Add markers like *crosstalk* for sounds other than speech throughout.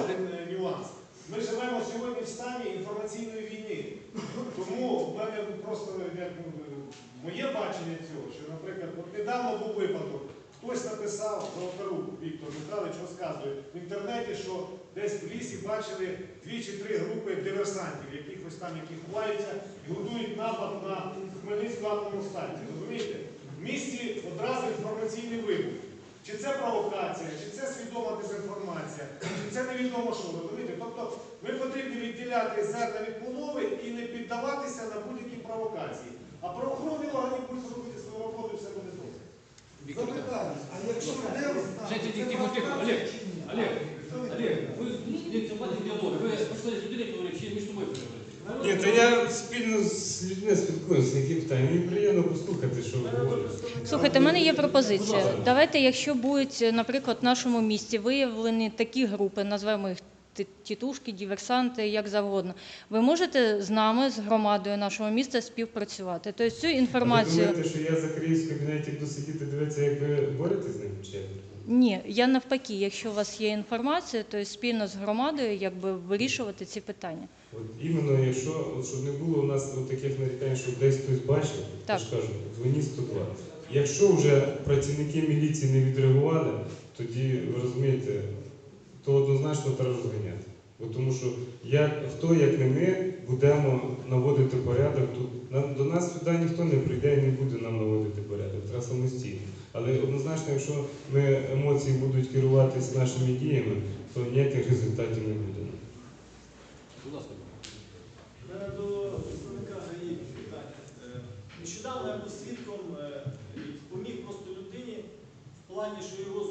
Один е, нюанс. Ми живемо сьогодні в стані інформаційної війни. Тому в мене просто як, ну, моє бачення цього, що, наприклад, от недавно був випадок, хтось написав Золотарук Віктор Михайлович розказує в інтернеті, що десь в лісі бачили дві чи три групи диверсантів, якихось там, які ховаються і готують напад на Хмельницьку атомну станцію. Розумієте? В місті одразу інформаційний вибух. Чи це провокація, чи це свідома дезінформація, чи це невідомо що, розумієте? Тобто ми потрібні відділяти зерна від полови і не піддаватися на будь-які провокації. А правоохоронні органи будуть робити свою роботу, і все буде добре. Запитання, а якщо тихо, Олег, Олег, Олег, вы не хватит диалога, вы послали с людьми говорите, чи між собою переговорите. Ні, то я спільно з людьми спілкуюся, які питання. Мені приємно послухати, що ви говорите. Слухайте, в мене є пропозиція. Давайте, якщо будуть, наприклад, в нашому місті виявлені такі групи, назвемо їх ті- тітушки, диверсанти, як завгодно. Ви можете з нами, з громадою нашого міста співпрацювати. Тобто цю А Ви інформацію. думаєте, що я закриюсь в кабінеті, буду сидіти, дивитися, як ви боретесь з ним? Чи? Ні, я навпаки, якщо у вас є інформація, то спільно з громадою якби вирішувати ці питання. От іменно, якщо от, щоб не було у нас от таких нарікань, що десь хтось бачив, Так. я ж кажуть, дзвоніть 102. Якщо вже працівники міліції не відреагували, тоді ви розумієте, то однозначно треба розганяти. Бо тому що як, хто, як не ми, будемо наводити порядок тут. На- До нас сюди ніхто не прийде і не буде нам наводити порядок, треба самостійно. Але однозначно, якщо ми емоції будуть керуватись нашими діями, то ніяких результатів не буде. Будь ласка. До представника ГАІ питання. Е, Нещодавно я був свідком е, і поміг просто людині в плані, що його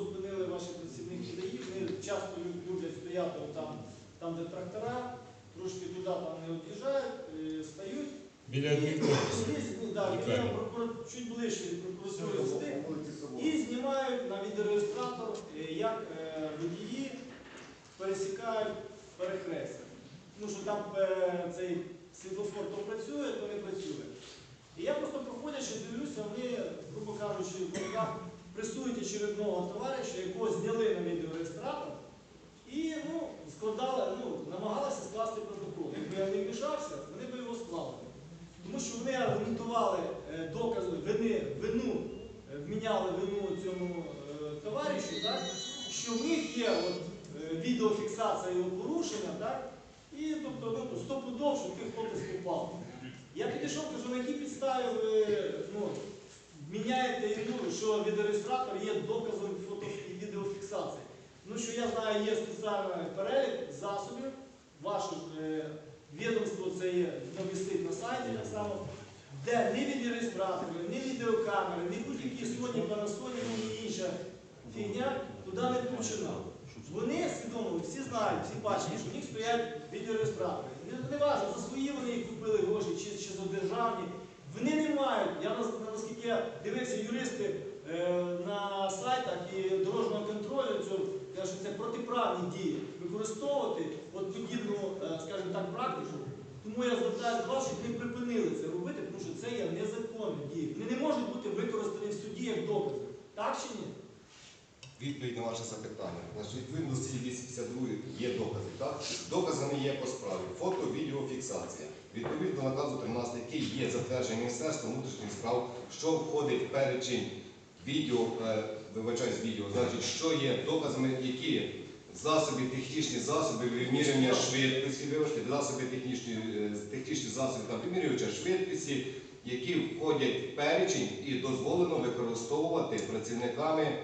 там де трактора, трошки туди там не об'їжджають, е, стають. Біля чуть ближче від прокуратури встиг. І знімають на відеореєстратор, е, як е, водії пересікають перехрестя. Ну, що там цей світлофор то працює, то не працює. І я просто проходячи, дивлюся, вони, грубо кажучи, в руках пресують очередного товариша, якого зняли на відеореєстратор, і ну, складали, ну, намагалися скласти протокол. Якби я не вмішався, вони б його склали. Тому що вони аргументували е, докази, вини, вину, е, вміняли вину цьому е, товаришу, так, що в них є от, е, відеофіксація його порушення, так, і тобто ну, стопудов, що тих хлопець попав. Я підійшов, кажу, на якій підставі ви ну, міняєте йому, що відеореєстратор є доказом фото і відеофіксації. Ну, що я знаю, є спеціальний перелік засобів, ваше е, відомство це є, висить на сайті так само, де ні відеореєстратори, ні відеокамери, ні будь-які Sony, Panasonic, ні інша фігня туди не включена. Вони свідомо, всі знають, всі бачать, що в них стоять відеореєстратори. Не, важливо, за свої вони їх купили гроші чи, чи за державні. Вони не мають. Я наскільки я дивився, юристи е, на сайтах і дорожнього контролю кажуть, що це протиправні дії. Використовувати от подібну, е, скажімо так, практику. Тому я звертаюся до вас, щоб не припинили це робити, тому що це є незаконні дії. Вони не можуть бути використані в суді як докази. Так чи ні? Відповідь на ваше запитання. Значить, відповідно до статті 252 є докази. Так? Доказами є по справі. Фото, відео, фіксація. Відповідно наказу 13, який є затверджений Міністерством внутрішніх справ, що входить в перечень відео, е, вибачаюсь, відео, значить, що є доказами, які є засоби, технічні засоби вимірювання швидкості, вибачте, засоби технічні, е, технічні засоби там вимірювача швидкості, які входять в перечень і дозволено використовувати працівниками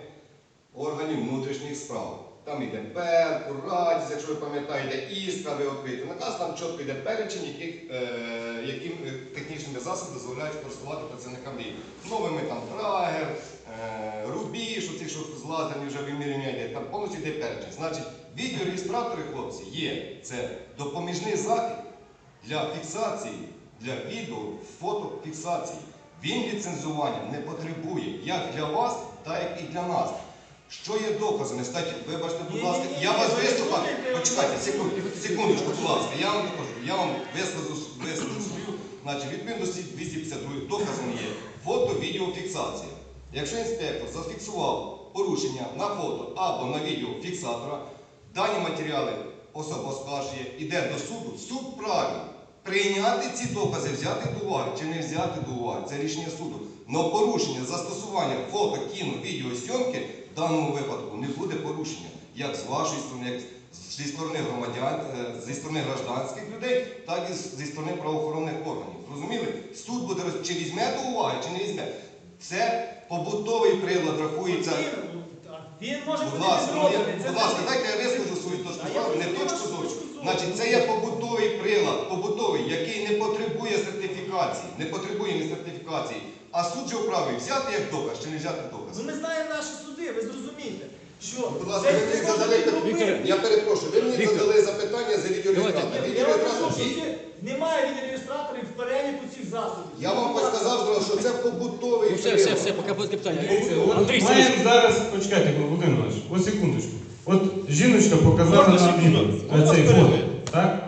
органів внутрішніх справ. Там йде ПЕР, РАДІС, якщо ви пам'ятаєте, іскра, ви відкриєте наказ, там чітко йде перечень, яких, е, яким е, технічними засобами дозволяють користувати працівникам ДІ. Новими там драгер, е, рубіж, оці, що з лазерні вже вимірювання йде, там повністю йде перечень. Значить, відеореєстратори, хлопці, є. Це допоміжний захід для фіксації, для відео, фотофіксації. Він ліцензування не потребує як для вас, так і для нас. Що є доказами? Кстати, вибачте, будь ласка, я вас вислухав. Почекайте, секунду, секундочку, будь ласка, я вам покажу. Я вам вискажу свою. Значить, статті 252 доказами є фото-відеофіксація. Якщо інспектор зафіксував порушення на фото або на відео фіксатора, дані матеріали особа оскаржує, іде до суду, суд праві. Прийняти ці докази, взяти до уваги чи не взяти до уваги, це рішення суду. Но порушення застосування фото, кіно, відео, зйомки в даному випадку не буде порушення. Як з вашої сторони, як зі сторони громадян, е, зі сторони гражданських людей, так і зі сторони правоохоронних органів. Зрозуміли? Суд буде роз- чи візьме до уваги, чи не візьме. Це побутовий прилад рахується. Він, може Будь бути ласка, ну, підроблений. Будь ласка, дайте я вискажу свою точку зору, не точку зору. Значить, це є побутовий прилад, побутовий, який не потребує сертифікації, не потребує ні сертифікації. А суд же вправі взяти як доказ чи не взяти доказ. Ну ми знаємо наші суди, ви зрозумієте, що Будь ласка, ви мені задали підробити. Я перепрошую, ви мені Віктор. задали запитання за відеореєстратор. Я- Я вам кажу, що є. ці- немає відеореєстраторів в переліку цих засобів. Я вам сказав зразу, що це побутовий Ну все, все, прилад. все, поки буде питання. Дивіться, от маємо зараз, почекайте, Володимир Іванович, от секундочку. От жіночка показала Можна нам секунду? відео, Можна цей перерву? фото, так?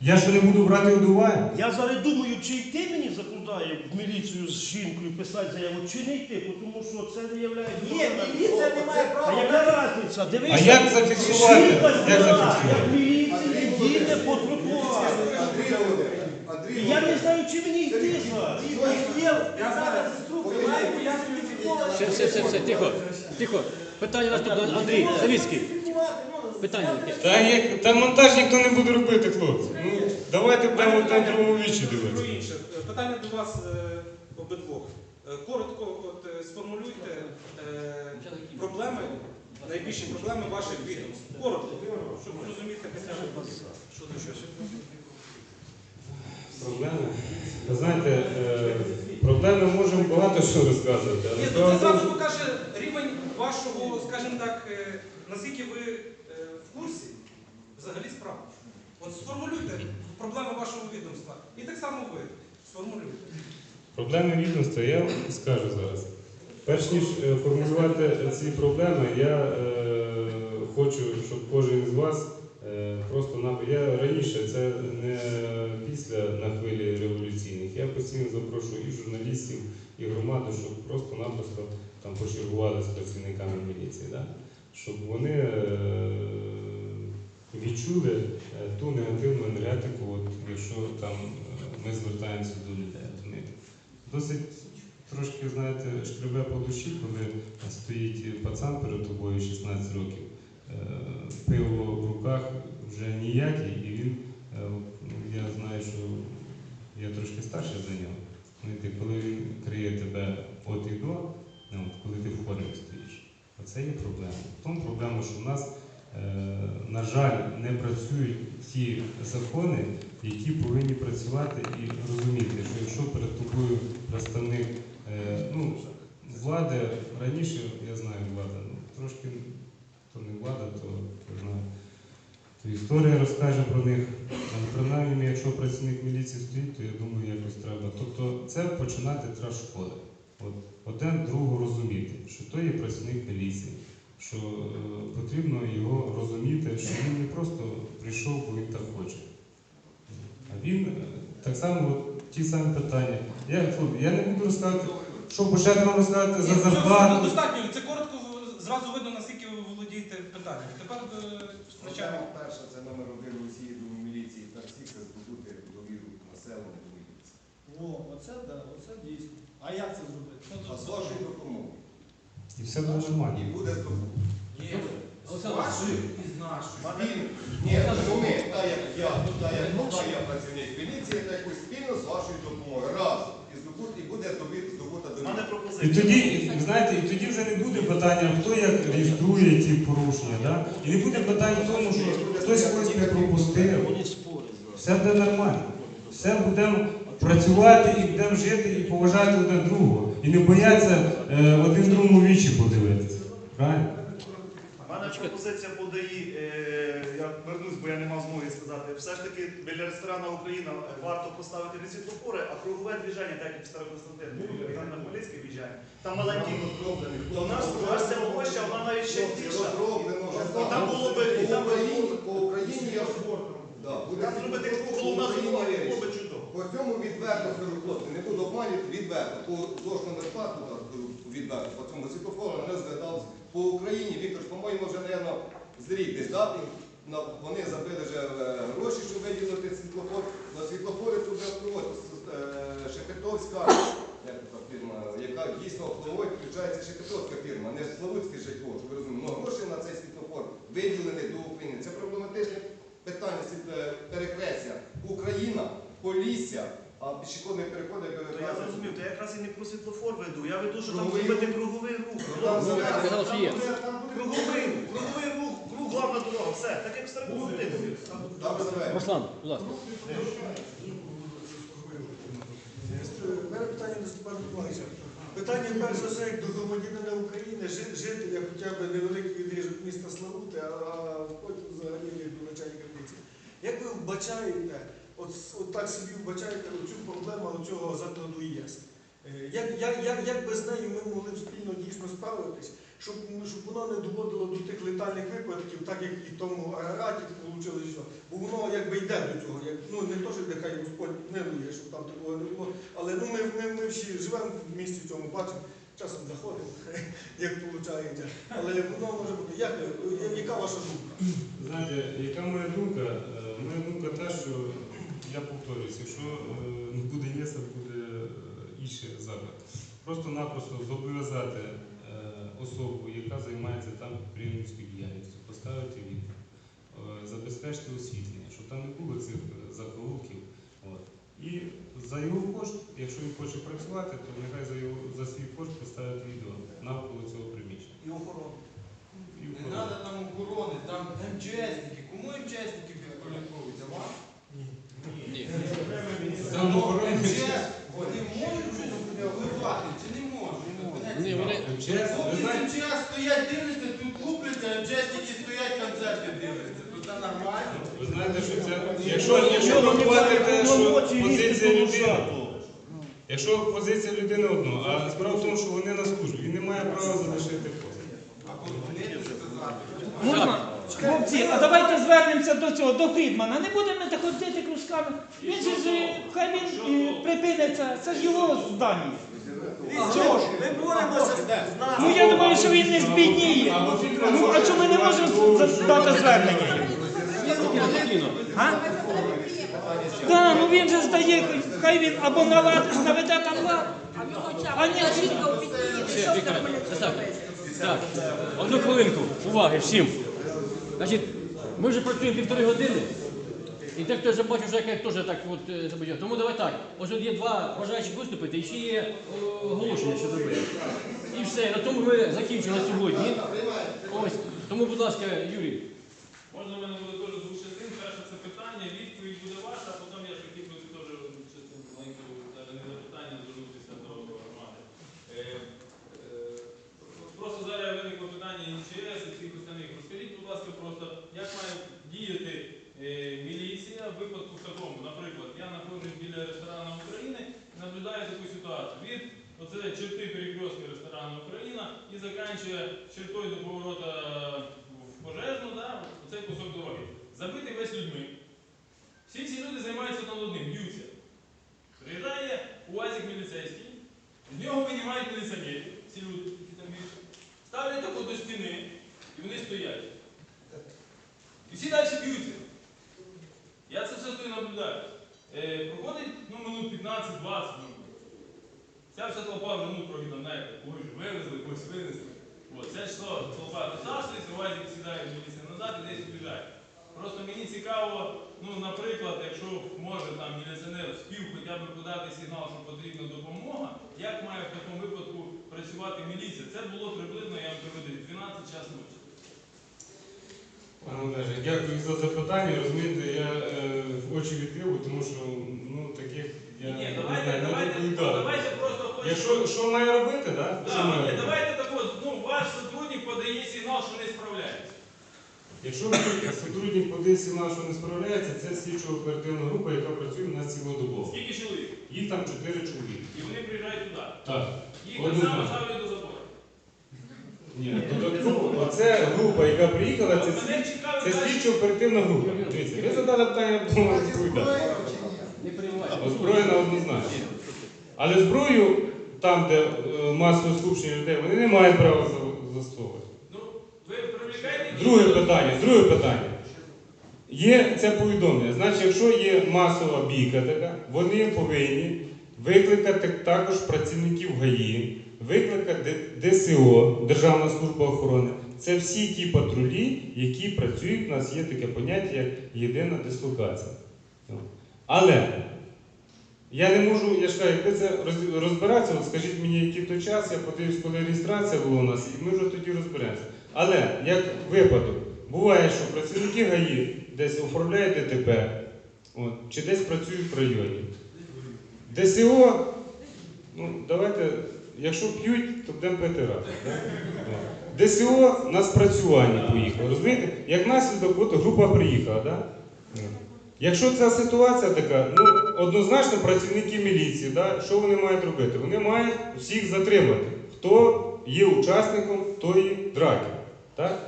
Я що не буду брати до уваги? Я зараз думаю, чи йти мені закладає в міліцію з жінкою писати заяву, чи не йти, тому що це не є Ні, міліція не має А права. яка різниця? Дивися, А як зафіксувати? Жінка Як зафіксувати? як міліція їде по тротуару. Андрій Володимирович, Андрій Я не Володимирович, знаю, чи мені йти зараз. Є зараз інструкція, має пояснювати все, все, все, все, тихо, тихо. Питання наступне, Андрій Савіцький. Питання яке? Та, як, та монтаж ніхто не буде робити, хлопці. Ну, давайте будемо там другому вічі Про дивитися. інше. Питання до вас е, обидвох. Е, Коротко от, е, сформулюйте е, проблеми, найбільші проблеми ваших відомств. Коротко, щоб зрозуміти хоча б що до чого. Проблеми? Ви знаєте, е, проблеми можемо багато що розказувати, але Ні, справа ну в це тому, зразу покаже рівень вашого, скажімо так, е, наскільки ви е, в курсі взагалі справ. От сформулюйте проблеми вашого відомства. І так само ви сформулюйте. Проблеми відомства я скажу зараз. Перш ніж е, формулювати ці проблеми, я е, хочу, щоб кожен з вас е, просто на я раніше, це не після на хвилі революційних. Я постійно запрошую і журналістів, і громаду, щоб просто-напросто там почергували з працівниками міліції, да? щоб вони е, відчули е, ту негативну енергетику, от, якщо там е, ми звертаємося до людей. Досить трошки, знаєте, шкребе по душі, коли стоїть пацан перед тобою 16 років, е, пиво в руках вже ніякий, і він, е, я знаю, що я трошки старший за нього. Коли він криє тебе от і до, ну, коли ти в формі стоїш, оце є проблема. В тому проблема, що в нас, е, на жаль, не працюють ті закони, які повинні працювати і розуміти, що якщо перед тобою представник е, ну, влади, раніше, я знаю влада, ну, трошки то не влада, то, то, знаю, то історія розкаже про них. Але принаймні, якщо працівник міліції стоїть, то я думаю, якось треба. Тобто це починати треба школи. От, один другого розуміти, що то є працівник міліції, що е, потрібно його розуміти, що він не просто прийшов, бо він так хоче. А він е, так само от, ті самі питання. Я, я не буду розказувати, що почати вам розказувати за зарплату. Достатньо, це коротко зразу видно, наскільки ви володієте питанням. Тепер е, спочатку. Перше, це номер один в Росії до міліції та всіх це збудути довіру населення до міліції. О, оце да, оце дійсно. А як це зробити? А з вашою допомогою. І все буде нормально. І буде здобути. Олександр, Спільно. Ні, ну ми, та як я, ну та як ну, та я працівник міліції, та якось спільно з вашою допомогою. Разом. І здобут, і буде здобут- здобута У мене довіра. І тоді, знаєте, і тоді вже не буде питання, хто як реєструє ті порушення. Да? І не буде питань в тому, що хтось когось не пропустив. Все буде нормально. Все будемо працювати і будемо жити і поважати один другого. І не боятися е, один другому вічі подивитися. Правильно? Мене пропозиція по ДАІ, е, я вернусь, бо я не мав змоги сказати. Все ж таки біля ресторану Україна варто поставити не світлофори, а кругове движення, так як в Староконстантинові, там на Хмельницький в'їжджає. Там маленькі. То у нас у площа, вона навіть ще більша. Там було би і по там Україні, я зробити головна дорога, було би чудово. По цьому відверто скажу, хлопці, не буду обманювати, відверто. По 2, тут відверто, по цьому світофору мене згадав по Україні, Віктор, по-моєму, вже, мабуть, з рік десь, да? вони забили вже е, гроші, щоб виділити світлофор. На світлофори тут вже проводять е, Шепетовська, фірма, яка дійсно обслуговує, включається Шепетовська фірма, не Славутське житло, щоб ви розуміли. Ну, гроші на цей світлофор виділені до України. Це проблематичне питання е, перехрестя. Україна, Полісся, а пішохідний переход, як ви То я зрозумів, то я якраз і не про світлофор веду. Я веду, що там Круговий зробити рух. круговий рух. Там Ну, зараз- є. Круговий рух, круговий рух, круг, главна дорога, все, так як в. Там називаємо. Руслан, будь ласка. У мене питання до Степана. Питання перш за все як до громадянина України, жи- жителя хоча б невеликий відрізок міста Славути, а потім взагалі як до начальника поліції. Як ви вбачаєте, от, так собі вбачаєте цю проблему цього закладу ЄС? Е, Як, як, як, як би з нею ми могли б спільно дійсно справитись, щоб, щоб воно не доводило до тих летальних випадків, так як і тому аераті вийшло, бо воно якби йде до цього. Як, ну не то, що нехай Господь милує, щоб там такого не було. Але ну ми, ми, ми всі живемо в місті цьому, бачимо, часом заходимо, *laughs* як виходить. Але воно може бути. Як, яка ваша думка? Знаєте, яка моя думка? Е, Моя думка та, що я повторююсь, якщо не буде ЄСа, буде е, інший заклад. Просто-напросто зобов'язати е, особу, яка займається там підприємницькою діяльністю, поставити вікна, е, забезпечити освітлення, щоб там не було цих заколуків. І за його кошт, якщо він хоче працювати, то нехай за, його, за свій кошт поставить відео навколо цього приміщення. І охорона. І Не треба там охорони, там МЧСники. Кому МЧСники підпорядковуються? Вам? Там охорона. МЧС, вони можуть щось впливати чи не можуть? Ні, вони... Чесно, ви Хлопці з знаєте, МЧС стоять, дивляться, тут купляться, МЧСники стоять, концерти дивляться. То це нормально? Ви знаєте, що це. Якщо, якщо ви платите, що позиція людини, якщо позиція людини одно, а справа в тому, що вони на службі, він не має права залишити пост. Можна? Хлопці, а давайте звернемося до цього, до Фрідмана. Не будемо так ходити кружками. Він же ж, е, хай він е, припиниться, це ж його здання. Що ж, ми боремося з нами. Ну я думаю, що він не збідніє. Ну а чому ми не можемо дати звернення? А? Да, ну він же здає, хай він або навад- наведе там лад. А ні, так, так, одну хвилинку, уваги всім. Значить, ми вже працюємо півтори години, і те, хто вже бачив, що я теж так от е, забудів. Тому давай так. Ось тут є два бажаючих виступити, і ще є е, оголошення, що зробити. І все, на тому ми закінчимо на сьогодні. Ось, тому, будь ласка, Юрій. Можна мене буде теж з двох частин. Перше це питання, відповідь буде ваша, а потім я ж хотів би теж частину маленьку, навіть не запитання, звернутися до громади. Е, е, Просто зараз виникло питання НЧС і всіх остальних. Розкажіть, будь ласка, просто, як має діяти е, міліція в такому. Наприклад, я знаходжусь біля ресторану України і наблюдаю таку ситуацію. Від оце черти перекрестки ресторану Україна і заканчує чертою до поворота в пожежну, да, оцей кусок дороги. Забитий весь людьми. Всі ці люди займаються там одним, б'ються. Приїжджає УАЗик міліцейський, з нього винімають міліціонерів, ці люди, які там більше, ставлять таку до стіни, і вони стоять. І всі далі б'ються. Я це все наблюдаю. Е, проходить ну, минут 15-20 ну, Ця вся толпа трохи там, знаєте, когось вивезли, когось винесли. Ця число толпа розташується, УАЗик сідає міліція назад і десь біжать. Просто мені цікаво, ну, наприклад, якщо може там міліціонер спів хоча б подати сигнал, що потрібна допомога, як має в такому випадку працювати міліція? Це було приблизно, я вам десь 12 час ночі. Пане Олеже, дякую за запитання. Розумієте, я е, в очі відкрив, тому що ну, таких я Ні, не давайте, знаю, не давайте, давайте просто хочемо. Якщо що має робити, да? що Да, має ні, робити? давайте так от, ну, ваш сотрудник подає сигнал, що не справляється. Якщо сотрудник подивиться на що не справляється, це слідчо-оперативна група, яка працює у нас цілодобово. Скільки чоловік? Їх там 4 чоловіки. І вони приїжджають туди. Так. Їх так Однозначно. само ставлять до. Ні, додатково. Оце група, яка приїхала, це, От це слідчо-оперативна група. Дивіться, ви задали питання. Не перебувайте. Озброєна однозначно. Але зброю там, де е, масове скупчення людей, вони не мають права за- застосовувати. Ну, ви Друге питання, друге питання. Є це повідомлення. Значить, якщо є масова бійка така, вони повинні викликати також працівників ГАІ, викликати ДСО, Державна служба охорони. Це всі ті патрулі, які працюють. У нас є таке поняття, як єдина дислокація. Але я не можу, я ж кажу, якби це розбиратися, от скажіть мені, який то час, я подивлюсь, коли реєстрація була у нас, і ми вже тоді розберемося. Але як випадок, буває, що працівники ГАІ десь оформляють ДТП, от, чи десь працюють в районі. ДСО, ну давайте, якщо п'ють, то будемо пити да? ДСО на спрацювання поїхало. Розумієте? Як наслідок, от група приїхала, да? Якщо ця ситуація така, ну однозначно працівники міліції, да, що вони мають робити? Вони мають всіх затримати, хто є учасником тої драки. Так?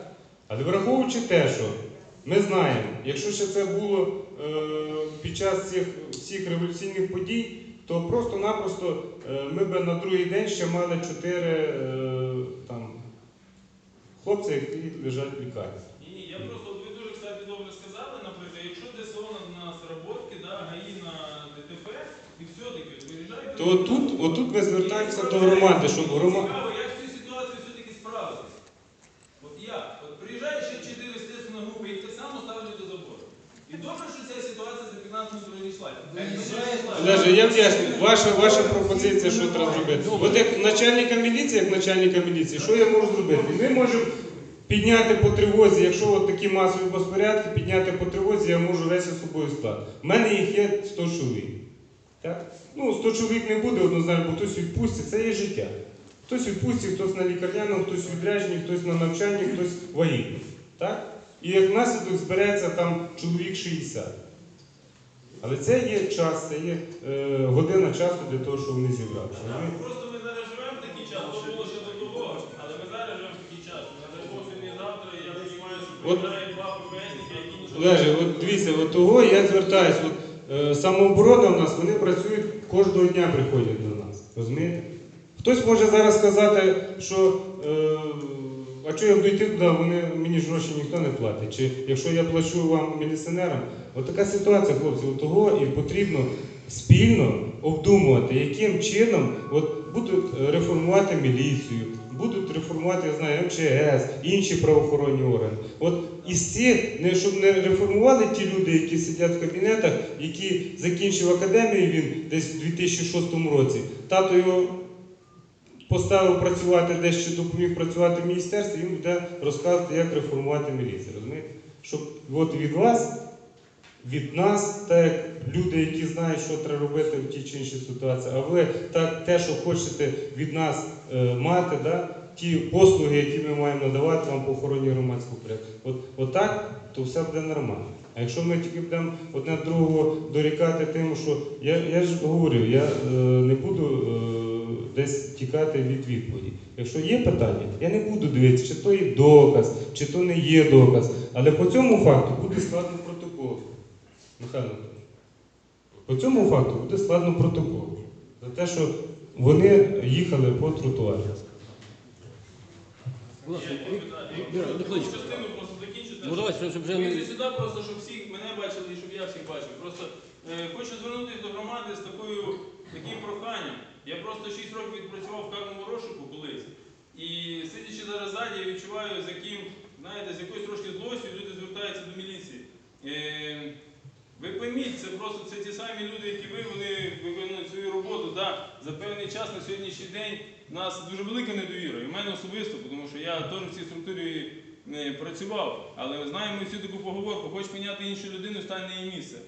Але враховуючи те, що ми знаємо, якщо ще це було е, під час цих всіх революційних подій, то просто-напросто е, ми б на другий день ще мали чотири е, там, хлопці, які лежать в лікарні. Ні, ні, я просто, ви дуже, кстати, добре сказали, наприклад, якщо ДСО на, сработки, да, ГАІ на ДТП, і все-таки виїжджаєте. То отут, отут ми звертаємося до громади, щоб громада. Цікаво, як в цій ситуації все-таки справитися? От як? От приїжджає ще чотири слідственні групи, їх так само ставлять до забору. І добре, що ця ситуація за 15 минут пройшла. Олеже, я вдячний. Ваша, ваша пропозиція, що треба зробити. От як начальника міліції, як начальника міліції, що я можу зробити? Ми можемо підняти по тривозі, якщо от такі масові безпорядки, підняти по тривозі, я можу весь особовий склад. У мене їх є 100 чоловік. Так? Ну, 100 чоловік не буде однозначно, бо хтось відпустить, це є життя. Хтось відпустить, хтось на лікарняному, хтось відряджений, хтось на навчанні, хтось вагітний. Так? І як наслідок збереться там чоловік 60. Але це є час, це є е, година часу для того, щоб вони зібралися. розумієте? Просто ми зараз живемо в такий час, то було ще до того, але ми зараз живемо в такий час. Не дай Бог завтра, і я розумію, що От- два ППСники, які нічого Олеже, от дивіться, от того я звертаюсь. От, е, самооборона в нас, вони працюють кожного дня приходять до нас. Розумієте? Хтось може зараз сказати, що е, а чого я буду йти туди, вони, мені ж гроші ніхто не платить. Чи якщо я плачу вам міліціонерам, от така ситуація, хлопці, от того і потрібно спільно обдумувати, яким чином от, будуть е, реформувати міліцію, будуть реформувати, я знаю, МЧС, інші правоохоронні органи. От із цих, не щоб не реформували ті люди, які сидять в кабінетах, які закінчив академію він десь у 2006 році. Тато його поставив працювати чи допоміг працювати в міністерстві, він буде розказувати, як реформувати міліцію. Розумієте? Щоб от від вас, від нас, так люди, які знають, що треба робити в тій чи іншій ситуації, а ви так, те, що хочете від нас е, мати, да, ті послуги, які ми маємо надавати вам по охороні громадського порядку. От, от так, то все буде нормально. А якщо ми тільки будемо одне другого дорікати тим, що я, я ж говорю, я е, не буду е, десь тікати від відповіді. Якщо є питання, я не буду дивитися, чи то є доказ, чи то не є доказ. Але по цьому факту буде складно протокол. Михайло по цьому факту буде складно протокол. За те, що вони їхали по тротуарі. Ну, давайте, щоб вже не- сюди просто, щоб всі мене бачили і щоб я всіх бачив. Просто е, хочу звернутися до громади з такою, таким проханням. Я просто 6 років відпрацював в карному розшуку колись. І сидячи зараз ззаді, я відчуваю, з яким, знаєте, з якоюсь трошки злостю люди звертаються до міліції. Е, ви пойміть, це просто це ті самі люди, які ви, вони виконують свою роботу. Да, за певний час на сьогоднішній день у нас дуже велика недовіра. І в мене особисто, тому що я теж в цій структурі е, працював. Але знаємо всю таку поговорку, хочеш міняти іншу людину, стань її місце.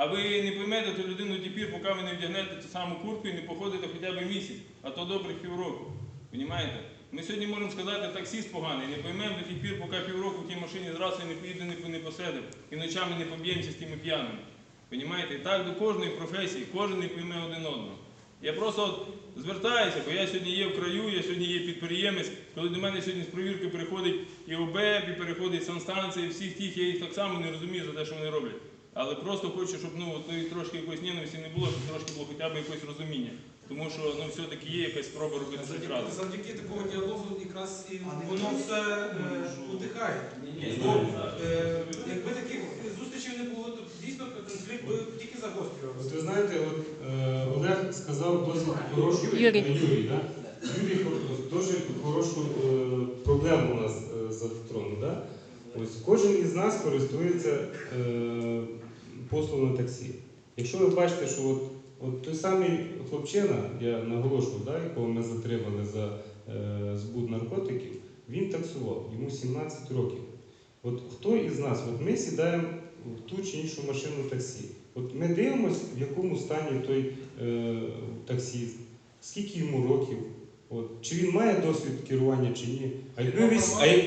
А ви не поймете ту людину тепер, поки ви не вдягнете ту саму куртку і не походите хоча б місяць, а то добрих півроку. Понімаєте? Ми сьогодні можемо сказати, таксіст поганий, не поймемо до тих пір, поки півроку в тій машині зразу не поїде, не, посидимо, і ночами не поб'ємося з тими п'яними. Понімаєте? І так до кожної професії, кожен не пойме один одного. Я просто от звертаюся, бо я сьогодні є в краю, я сьогодні є підприємець. Коли до мене сьогодні з провірки приходить і ОБЕП, і переходить санстанція, і всіх тих, я їх так само не розумію за те, що вони роблять. Але просто хочу, щоб ну, ну, трошки якоїсь ненависті не було, щоб трошки було хоча б якось розуміння. Тому що ну, все-таки є якась спроба робити це Завдяки, разом. завдяки такому діалогу якраз і воно все е, утихає. Е, якби таких зустрічей загострювалися. От ви знаєте, от е, Олег сказав досить хорошу Юрій. Юрій, да? Юрій дуже хорошу проблему у нас затронув. Да? Ось кожен із нас користується е, послугами таксі. Якщо ви бачите, що от, от той самий хлопчина, я наголошую, да, якого ми затримали за е, збут наркотиків, він таксував, йому 17 років. От хто із нас, от ми сідаємо в ту чи іншу машину таксі. От ми дивимося, в якому стані той е, таксіст, скільки йому років, от, чи він має досвід керування чи ні. А якби, ви,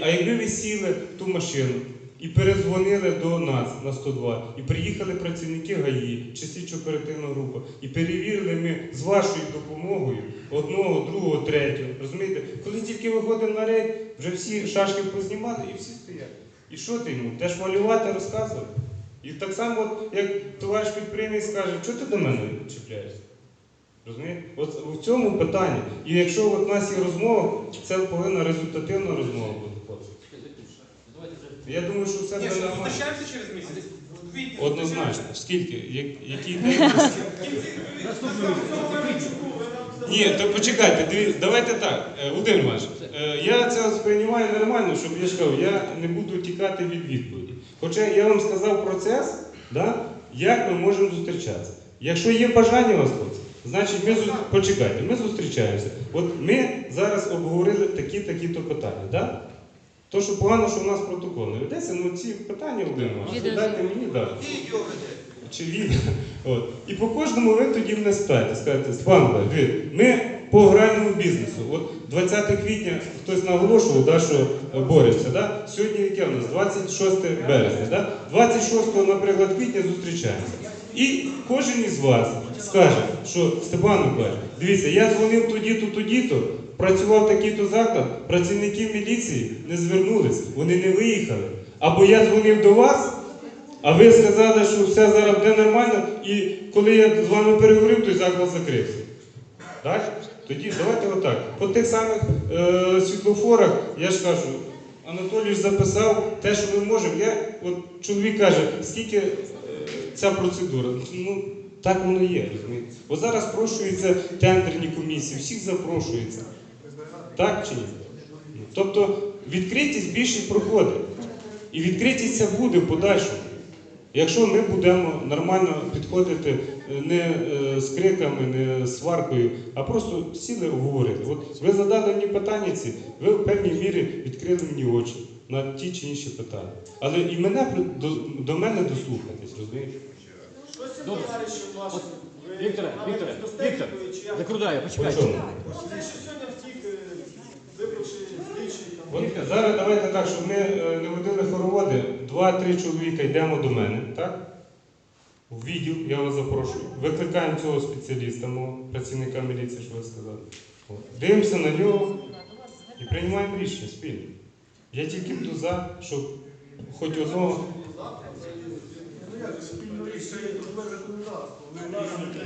а якби ви сіли в ту машину і перезвонили до нас на 102, і приїхали працівники ГАІ чи слідчо-оперативна група, і перевірили ми з вашою допомогою одного, другого, третього. Розумієте, коли тільки виходимо на рейд, вже всі шашки познімали і всі стоять. І що ти йому? Теж малювати, розказувати? І так само, як товариш підприємець скаже, що ти до мене чіпляєшся? Розумієте? От в цьому питанні. І якщо от у нас є розмова, це повинна результативна розмова бути. Я думаю, що Ні, буде що нормально. зустрічаємося через місяць? В квітні Однозначно. Скільки? Я- Який день? Ні, то почекайте, диві- давайте так. Е, Володимир Іванович, е, я це сприймаю нормально, щоб я ж кажу, я не буду тікати від відповіді. Хоча я вам сказав процес, да, як ми можемо зустрічатися. Якщо є бажання у вас, хлопці, значить ми зу- почекайте, ми зустрічаємося. От ми зараз обговорили такі-такі-то питання. Да? То, що погано, що у нас протокол не ведеться, ну ці питання, Відео. дайте мені, да. Чи відео. От. І по кожному ви тоді мене спитаєте, скажете, Степан Миколаївич, ми по гральному бізнесу. От 20 квітня хтось наголошував, да, що е, борешся. Да? Сьогодні яке у нас? 26 березня. Да? 26, наприклад, квітня зустрічаємося. І кожен із вас скаже, що Степан Миколаївич, дивіться, я дзвонив тоді-то, тоді-то, працював такий-то заклад, працівники міліції не звернулися, вони не виїхали. Або я дзвонив до вас, а ви сказали, що все зараз буде нормально, і коли я з вами переговорив, той заклад закрився. Так? Тоді давайте отак. По тих самих е, світлофорах, я ж кажу, Анатолій записав те, що ми можемо. Я, от чоловік каже, скільки е, ця процедура. Ну, так воно є, розумієте. Бо зараз прошуються тендерні комісії, всіх запрошується. Так чи ні? Тобто відкритість більше проходить. І відкритість ця буде в подальшому. Якщо ми будемо нормально підходити е, не е, з криками, не з сваркою, а просто сіли обговорити. От ви задали мені питання ці, ви в певній мірі відкрили мені очі на ті чи інші питання. Але і мене до, до мене дослухатись, розумієте? Добре. Вікторе, Вікторе, Віктор, закрудаю, почекайте. чому? Те, що сьогодні втік, е, От зараз давайте так, щоб ми е, не водили хороводи, два-три чоловіка йдемо до мене, так? В відділ, я вас запрошую. Викликаємо цього спеціаліста, мого працівника міліції, що ви сказали. Дивимося на нього і приймаємо рішення спільно. Я тільки буду за, щоб хоч одного.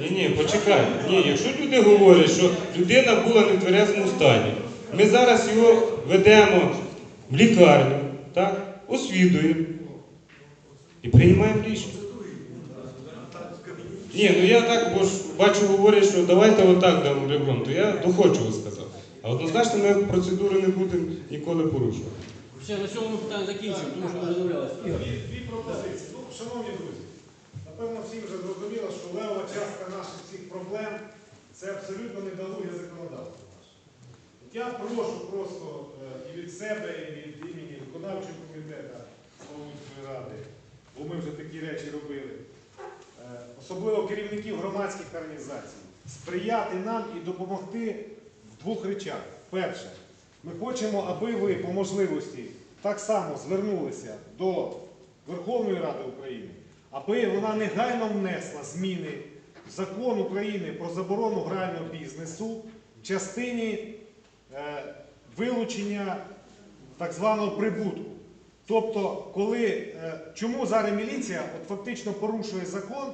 Ні, ні, почекай. Ні, якщо люди говорять, що людина була не в тверезому стані, ми зараз його ведемо в лікарню, так, освідуємо і приймаємо рішення. Ні, ну я так, бо ж бачу, говорять, що давайте отак дамо ребром, то я доходчиво сказав. А однозначно ми процедури не будемо ніколи порушувати. Все, на цьому ми питання закінчимо, тому що ми розмовлялися. Дві, дві пропозиції. Ну, шановні друзі, напевно, всім вже зрозуміло, що левова частка наших цих проблем це абсолютно недолуге законодавство Я прошу просто е, і від себе, і від імені виконавчого комітету Словуцької ради, бо ми вже такі речі робили, е, особливо керівників громадських організацій, сприяти нам і допомогти в двох речах. Перше, ми хочемо, аби ви по можливості так само звернулися до Верховної Ради України, аби вона негайно внесла зміни в закон України про заборону грального бізнесу в частині вилучення так званого прибутку. Тобто, коли, е, чому зараз міліція от фактично порушує закон,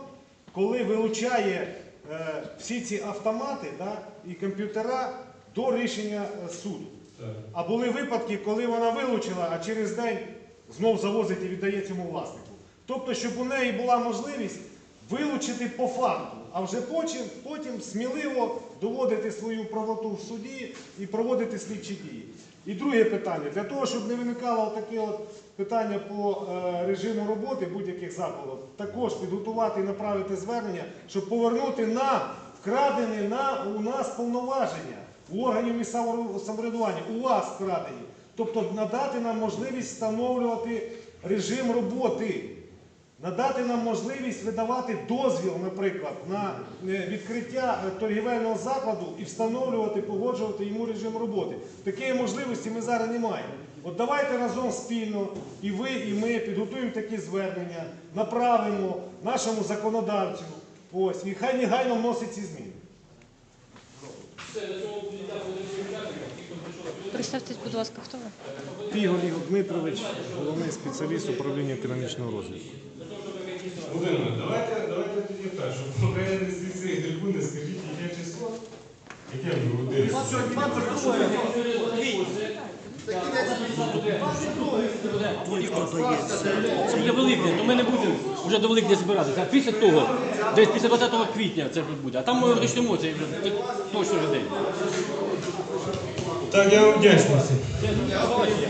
коли вилучає е, всі ці автомати да, і комп'ютера до рішення е, суду. А були випадки, коли вона вилучила, а через день знов завозить і віддає цьому власнику. Тобто, щоб у неї була можливість вилучити по факту, а вже потім, потім сміливо доводити свою правоту в суді і проводити слідчі дії. І друге питання, для того, щоб не виникало таке от питання по е, режиму роботи будь-яких закладів, також підготувати і направити звернення, щоб повернути нам вкрадені на, у нас повноваження у органів місцевого самоврядування, у вас вкрадені. Тобто надати нам можливість встановлювати режим роботи, надати нам можливість видавати дозвіл, наприклад, на е, відкриття е, торгівельного закладу і встановлювати, погоджувати йому режим роботи. Такої можливості ми зараз не маємо. От давайте разом спільно, і ви, і ми підготуємо такі звернення, направимо нашому законодавцю. Ось, і хай негайно вносить ці зміни. Все, на цьому буде учасникам, ті, хто прийшов. Представтесь, будь ласка, хто ви? Ігор Ігор Дмитрович, головний спеціаліст управління економічного розвитку. Володимир, давайте, давайте тоді так, щоб поки з цієї трибуни, скажіть, яке число? Яке ви години? Це буде Великдень, то ми не будемо вже до Великдня збиратися. А після того, десь після 20 квітня це вже буде. А там ми почнемо, це вже точно вже день. Так, я вам вдячний. всім. Це, побачення.